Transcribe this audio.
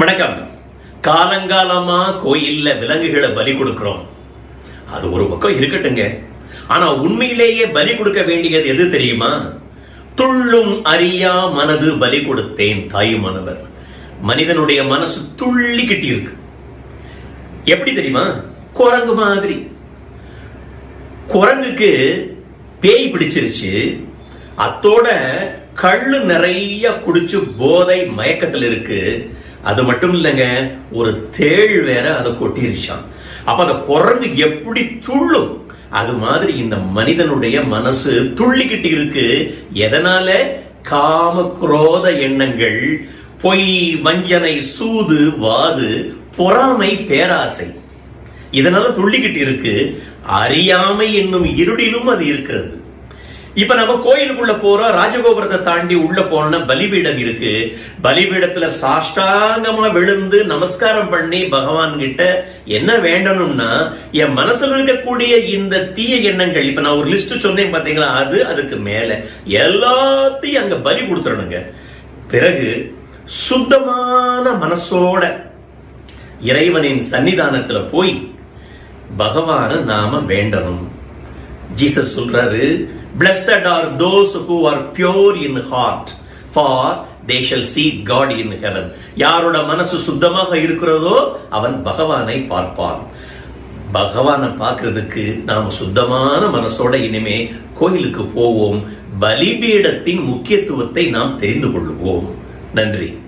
வணக்கம். காலங்காலமா கோயில்ல விலங்குகளை பலி கொடுக்கிறோம். அது ஒரு பக்கம் இருக்கட்டுங்க ஆனா உண்மையிலேயே பலி கொடுக்க வேண்டியது எது தெரியுமா? துள்ளும் அறியா மனது பலி கொடுத்தேன் தாயுமானவர். மனிதனுடைய மனசு துள்ளிக்கிட்டு இருக்கு எப்படி தெரியுமா? குரங்கு மாதிரி. குரங்குக்கு பேய் பிடிச்சிருச்சு. அத்தோட கள்ளு நிறைய குடிச்சு போதை மயக்கத்தில் இருக்கு. அது மட்டும் இல்லைங்க ஒரு தேள் வேற அதை கொட்டிருச்சான் அப்ப அந்த குரங்கு எப்படி துள்ளும்? அது மாதிரி இந்த மனிதனுடைய மனசு துள்ளிக்கிட்டு இருக்கு. எதனால? காம குரோத எண்ணங்கள் பொய் வஞ்சனை சூது வாது பொறாமை பேராசை. இதனால துள்ளிக்கிட்டு இருக்கு. அறியாமை என்னும் இருடிலும் அது இருக்கிறது. இப்ப நம்ம கோயிலுக்குள்ள போறோம் ராஜகோபுரத்தை தாண்டி உள்ள போனோம்னா பலிபீடம் இருக்கு. பலிபீடத்துல சாஷ்டாங்கமா விழுந்து நமஸ்காரம் பண்ணி பகவான் கிட்ட என்ன வேண்டணும்னா என் மனசுல இருக்கக்கூடிய இந்த தீய எண்ணங்கள் இப்ப நான் ஒரு லிஸ்ட் சொன்னேன் பாத்தீங்களா அது அதுக்கு மேல. எல்லாத்தையும் அங்க பலி கொடுத்துடணுங்க. பிறகு சுத்தமான மனசோட இறைவனின் சன்னிதானத்துல போய் பகவான நாம வேண்டணும். ஜீசஸ் சொல்றாரு blessed are those who are pure in heart for they shall see God in heaven யாரோட மனசு சுத்தமாக இருக்கிறதோ அவன் பகவானை பார்ப்பான். பகவானை பார்க்கறதுக்கு நாம் சுத்தமான மனசோட இனிமே கோயிலுக்கு போவோம். பலிபீடத்தின் முக்கியத்துவத்தை நாம் தெரிந்து கொள்வோம். நன்றி.